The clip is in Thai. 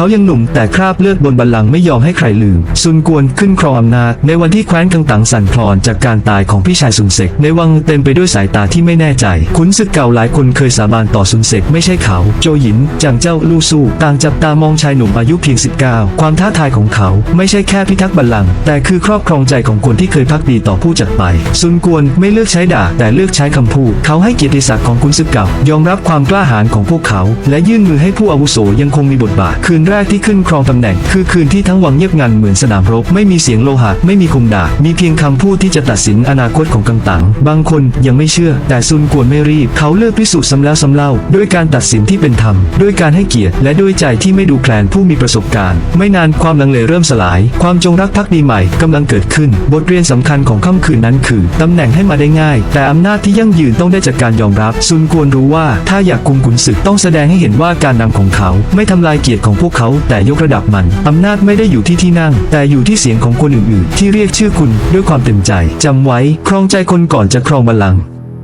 เขายังหนุ่มแต่คราบเลือดบนบัลลังก์ไม่ยอมให้ใครลืม ซุนกวนขึ้นครองอำนาจในวันที่แคว้นกังตังสั่นคลอนจากการตายของพี่ชายซุนเซกในวังเต็มไปด้วยสายตาที่ไม่แน่ใจ ขุนศึกเก่าหลายคนเคยสาบานต่อซุนเซกไม่ใช่เขา โจหยินจางเจ้าลู่สู้ต่างจับตามองชายหนุ่มอายุเพียง 19 ความท้าทายของเขาไม่ใช่แค่พิทักษ์บัลลังก์แต่คือครอบครองใจของคนที่เคยพักดีต่อผู้จัดไป ซุนกวนไม่เลือกใช้ด่าแต่เลือกใช้คำพูด เขาให้เกียรติศักดิ์ของขุนศึกเก่ายอมรับความกล้าหาญของพวกเขา และยื่นมือให้ผู้อาวุโสยังคงมีบทบาทคืนแรกที่ขึ้นครองตำแหน่ง คือคืนที่ทั้งวังเงียบงันเหมือนสนามรบ ไม่มีเสียงโลหะ ไม่มีคมดาบมีเพียงคำพูดที่จะตัดสินอนาคตของกังตัง บางคนยังไม่เชื่อ แต่ซุนกวนไม่รีบ เขาเลือกพิสูจน์ซ้ำแล้วซ้ำเล่า ด้วยการตัดสินที่เป็นธรรม ด้วยการให้เกียรติ และด้วยใจที่ไม่ดูแคลนผู้มีประสบการณ์ ไม่นานความลังเลเริ่มสลาย ความจงรักภักดีใหม่กำลังเกิดขึ้น บทเรียนสำคัญของค่ำคืนนั้นคือตำแหน่งให้มาได้ง่าย แต่อำนาจที่ยั่งยืนต้องได้จากการยอมรับ ซุนกวนรู้ว่าถ้าอยากคุมขุนศึกต้องแสดงให้เห็นว่าการนำของเขา ไม่ทำลายเกียรติของพวกเขาแต่ยกระดับมัน อำนาจไม่ได้อยู่ที่ที่นั่ง แต่อยู่ที่เสียงของคนอื่นๆ ที่เรียกชื่อคุณด้วยความเต็มใจจำไว้ครองใจคนก่อนจะครองบัลลังก์